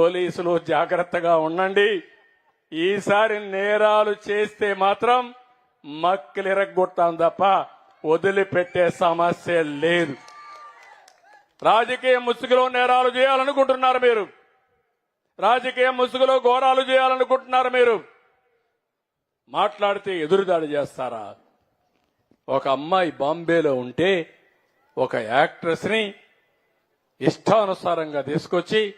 పోలీసులు జాగ్రత్తగా ఉండండి. ఈసారి నేరాలు చేస్తే మాత్రం మక్కిలిరగొట్టాం తప్ప వదిలిపెట్టే సమస్య లేదు. రాజకీయ ముసుగులో నేరాలు చేయాలనుకుంటున్నారు మీరు. రాజకీయ ముసుగులో ఘోరాలు చేయాలనుకుంటున్నారు మీరు. మాట్లాడితే ఎదురుదాడి చేస్తారా? ఒక అమ్మాయి బాంబేలో ఉంటే ఒక యాక్ట్రెస్ని ఇష్టానుసారంగా తీసుకొచ్చి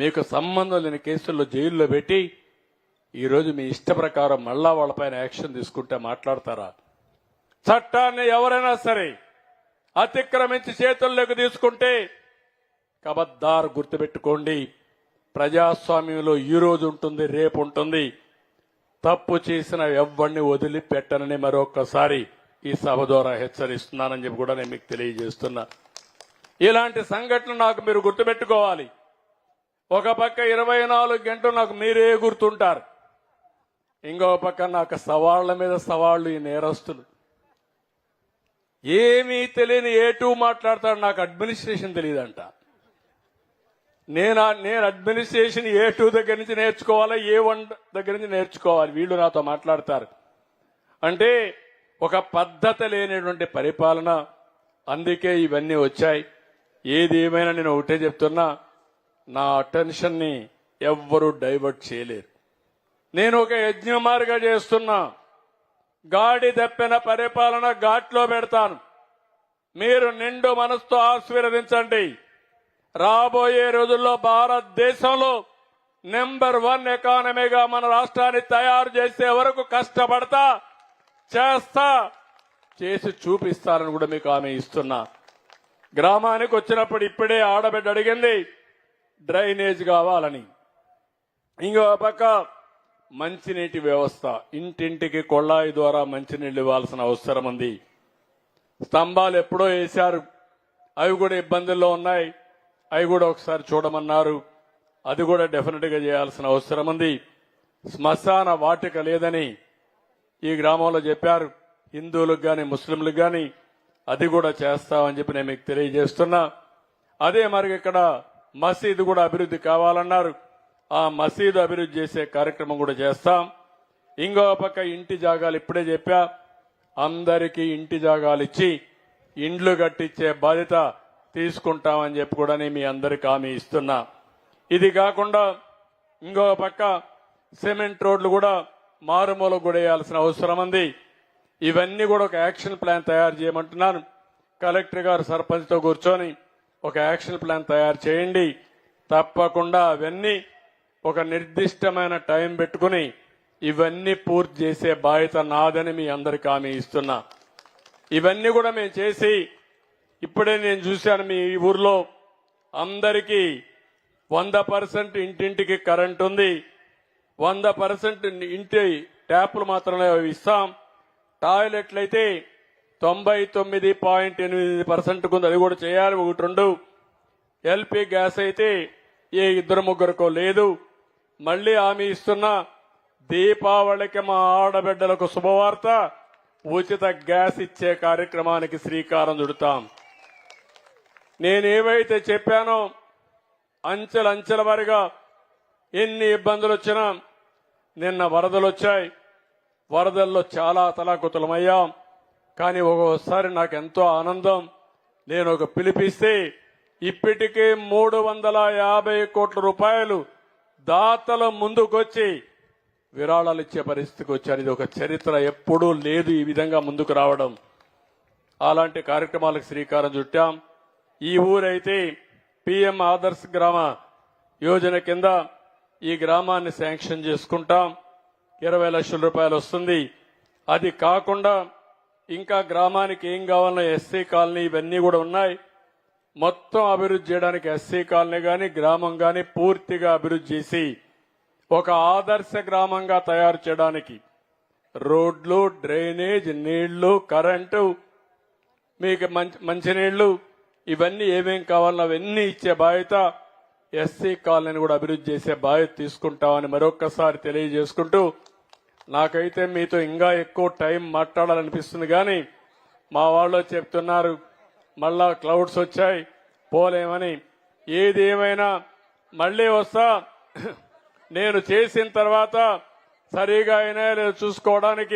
మీకు సంబంధం లేని కేసుల్లో జైల్లో పెట్టి ఈరోజు మీ ఇష్ట ప్రకారం మళ్ళా వాళ్ళపైన యాక్షన్ తీసుకుంటే మాట్లాడతారా? చట్టాన్ని ఎవరైనా సరే అతిక్రమించి చేతుల్లోకి తీసుకుంటే కబద్దార్ గుర్తుపెట్టుకోండి. ప్రజాస్వామ్యంలో ఈ రోజు ఉంటుంది రేపు ఉంటుంది. తప్పు చేసిన ఎవ్వడిని వదిలిపెట్టనని మరొకసారి ఈ సభ ద్వారా హెచ్చరిస్తున్నానని చెప్పి కూడా నేను మీకు తెలియజేస్తున్నా. ఇలాంటి సంఘటనలు నాకు మీరు గుర్తుపెట్టుకోవాలి. ఒక పక్క ఇరవై నాలుగు గంటలు నాకు మీరే గుర్తుంటారు. ఇంకో పక్క నాకు సవాళ్ళ మీద సవాళ్ళు ఈ నేరస్తులు. ఏమీ తెలియని ఏ టూ మాట్లాడతాడు నాకు అడ్మినిస్ట్రేషన్ తెలియదంట. నేను నేను అడ్మినిస్ట్రేషన్ ఏ టూ దగ్గర నుంచి నేర్చుకోవాలా ఏ వన్ దగ్గర నుంచి నేర్చుకోవాలి? వీళ్ళు నాతో మాట్లాడతారు. అంటే ఒక పద్ధతి లేనటువంటి పరిపాలన. అందుకే ఇవన్నీ వచ్చాయి. ఏది ఏమైనా నేను ఒకటే చెప్తున్నా. నా అటెన్షన్ని ఎవ్వరూ డైవర్ట్ చేయలేరు. నేను ఒక యజ్ఞమారిగా చేస్తున్నా. గాడి తప్పిన పరిపాలన ఘాట్లో పెడతాను. మీరు నిండు మనసుతో ఆశీర్వదించండి. రాబోయే రోజుల్లో భారతదేశంలో నెంబర్ వన్ ఎకానమీగా మన రాష్ట్రాన్ని తయారు చేసే వరకు కష్టపడతా చేస్తా చేసి చూపిస్తానని కూడా మీకు ఆమె ఇస్తున్నా. గ్రామానికి వచ్చినప్పుడు ఇప్పుడే ఆడబిడ్డ అడిగింది డ్రైనేజ్ కావాలని. ఇంకో పక్క మంచినీటి వ్యవస్థ. ఇంటింటికి కొళ్ళాయి ద్వారా మంచినీళ్ళు ఇవ్వాల్సిన అవసరం ఉంది. స్తంభాలు ఎప్పుడో వేశారు. అవి కూడా ఇబ్బందుల్లో ఉన్నాయి. అవి కూడా ఒకసారి చూడమన్నారు. అది కూడా డెఫినెట్గా చేయాల్సిన అవసరం ఉంది. శ్మశాన వాటిక లేదని ఈ గ్రామంలో చెప్పారు. హిందువులకు కానీ ముస్లింలకు కానీ అది కూడా చేస్తామని చెప్పి నేను మీకు తెలియజేస్తున్నా. అదే మరి ఇక్కడ మసీదు కూడా అభివృద్ధి కావాలన్నారు. ఆ మసీదు అభివృద్ధి చేసే కార్యక్రమం కూడా చేస్తాం. ఇంకో పక్క ఇంటి జాగాలు ఇప్పుడే చెప్పా. అందరికీ ఇంటి జాగాలు ఇచ్చి ఇండ్లు కట్టించే బాధ్యత తీసుకుంటామని చెప్పి కూడా నేను మీ అందరికి హామీ ఇస్తున్నా. ఇది కాకుండా ఇంకో పక్క సిమెంట్ రోడ్లు కూడా మారుమూల కూడా వేయాల్సిన అవసరం ఉంది. ఇవన్నీ కూడా ఒక యాక్షన్ ప్లాన్ తయారు చేయమంటున్నాను. కలెక్టర్ గారు సర్పంచ్తో కూర్చొని ఒక యాక్షన్ ప్లాన్ తయారు చేయండి. తప్పకుండా అవన్నీ ఒక నిర్దిష్టమైన టైం పెట్టుకుని ఇవన్నీ పూర్తి చేసే బాధ్యత నాదని మీ అందరికి హామీ ఇస్తున్నా. ఇవన్నీ కూడా మేము చేసి ఇప్పుడే నేను చూశాను మీ ఊర్లో అందరికీ వంద పర్సెంట్ ఇంటింటికి కరెంట్ ఉంది. వంద పర్సెంట్ ఇంటి ట్యాపులు మాత్రమే ఇస్తాం. టాయిలెట్లు అయితే తొంభై తొమ్మిది పాయింట్ ఎనిమిది పర్సెంట్ ఉంది అది కూడా చేయాలి. ఒకటి రెండు. ఎల్పి గ్యాస్ అయితే ఏ ఇద్దరు ముగ్గురికో లేదు. మళ్ళీ హామీ ఇస్తున్న దీపావళికి మా ఆడబిడ్డలకు శుభవార్త. ఉచిత గ్యాస్ ఇచ్చే కార్యక్రమానికి శ్రీకారం చుడతాం. నేనేవైతే చెప్పానో అంచెలంచెల వారిగా ఎన్ని ఇబ్బందులు వచ్చినా నిన్న వరదలు వచ్చాయి. వరదల్లో చాలా తలాకుతలమయ్యాం. కానీ ఒక్కోసారి నాకు ఎంతో ఆనందం. నేను ఒక పిలిపిస్తే ఇప్పటికే మూడు వందల యాభై కోట్ల రూపాయలు దాతల ముందుకొచ్చి విరాళాలు ఇచ్చే పరిస్థితికి వచ్చారు. ఇది ఒక చరిత్ర ఎప్పుడూ లేదు ఈ విధంగా ముందుకు రావడం. అలాంటి కార్యక్రమాలకు శ్రీకారం చుట్టాం. ఈ ఊరైతే పిఎం ఆదర్శ్ గ్రామ యోజన కింద ఈ గ్రామాన్ని శాంక్షన్ చేసుకుంటాం. ఇరవై లక్షల రూపాయలు వస్తుంది. అది కాకుండా ఇంకా గ్రామానికి ఏం కావాలన్నా ఎస్సీ కాలనీ ఇవన్నీ కూడా ఉన్నాయి. మొత్తం అభివృద్ధి చేయడానికి ఎస్సీ కాలనీ కానీ గ్రామం కానీ పూర్తిగా అభివృద్ధి చేసి ఒక ఆదర్శ గ్రామంగా తయారు చేయడానికి రోడ్లు డ్రైనేజ్ నీళ్ళు కరెంటు మీకు మంచి మంచినీళ్ళు ఇవన్నీ ఏమేం కావాలో అవన్నీ ఇచ్చే బాధ్యత ఎస్సీ కాలనీని కూడా అభివృద్ధి చేసే బాధ్యత తీసుకుంటామని మరొక్కసారి తెలియజేసుకుంటూ నాకైతే మీతో ఇంకా ఎక్కువ టైం మాట్లాడాలనిపిస్తుంది కానీ మా వాళ్ళు చెప్తున్నారు మళ్ళా క్లౌడ్స్ వచ్చాయి పోలేమని. ఏది ఏమైనా మళ్ళీ వస్తా నేను చేసిన తర్వాత సరిగా అయినా చూసుకోవడానికి